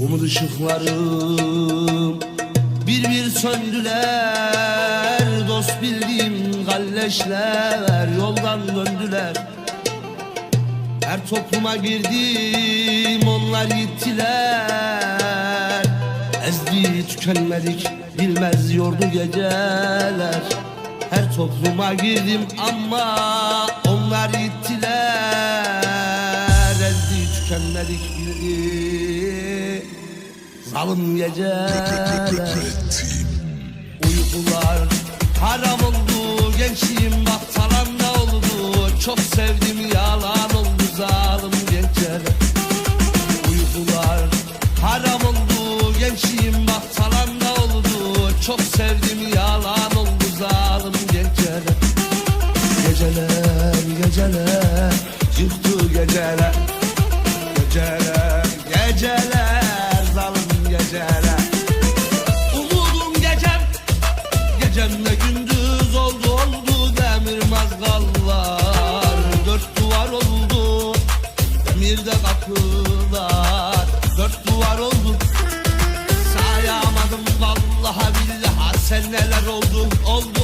Umut ışıklarım bir bir söndüler. Dost bildiğim galleşler yoldan döndüler. Her topluma girdim onlar gittiler. Ezdi tükenmedik bilmez yordu geceler. Her topluma girdim ama onlar gittiler tükenmedik bildi zalim geceler Uykular haram oldu. Gençliğim bak talanda oldu. Çok sevdim yalan oldu zalim geceler Uykular haram oldu. Gençliğim bak talanda oldu. Çok sevdim yalan oldu zalim geceler Geceler geceler geceler Geceler Gecemle gündüz oldu oldu demir mazgallar. Dört duvar oldu demirde kapılar. Dört duvar oldu. Sayamadım vallaha billaha Sen neler oldu oldu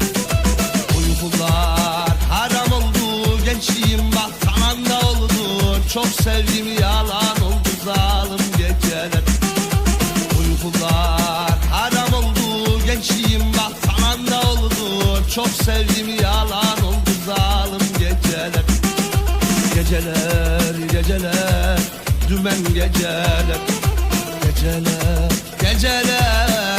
Çok sevdim yalan oldu zalim geceler. Uykular haram oldu gençliğim bak tamamda oldu. Çok sevdim yalan oldu zalim geceler. Geceler geceler dümen geceler. Geceler geceler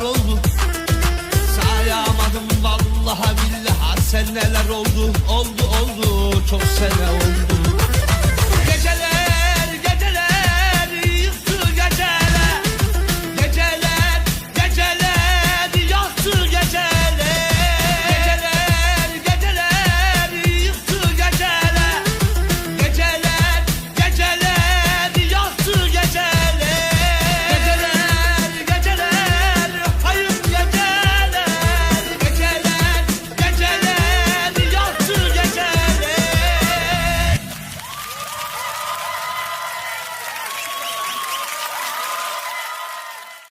Duvar oldu? Sayamadım vallaha billaha. Sen neler oldu? Oldu oldu. Çok sene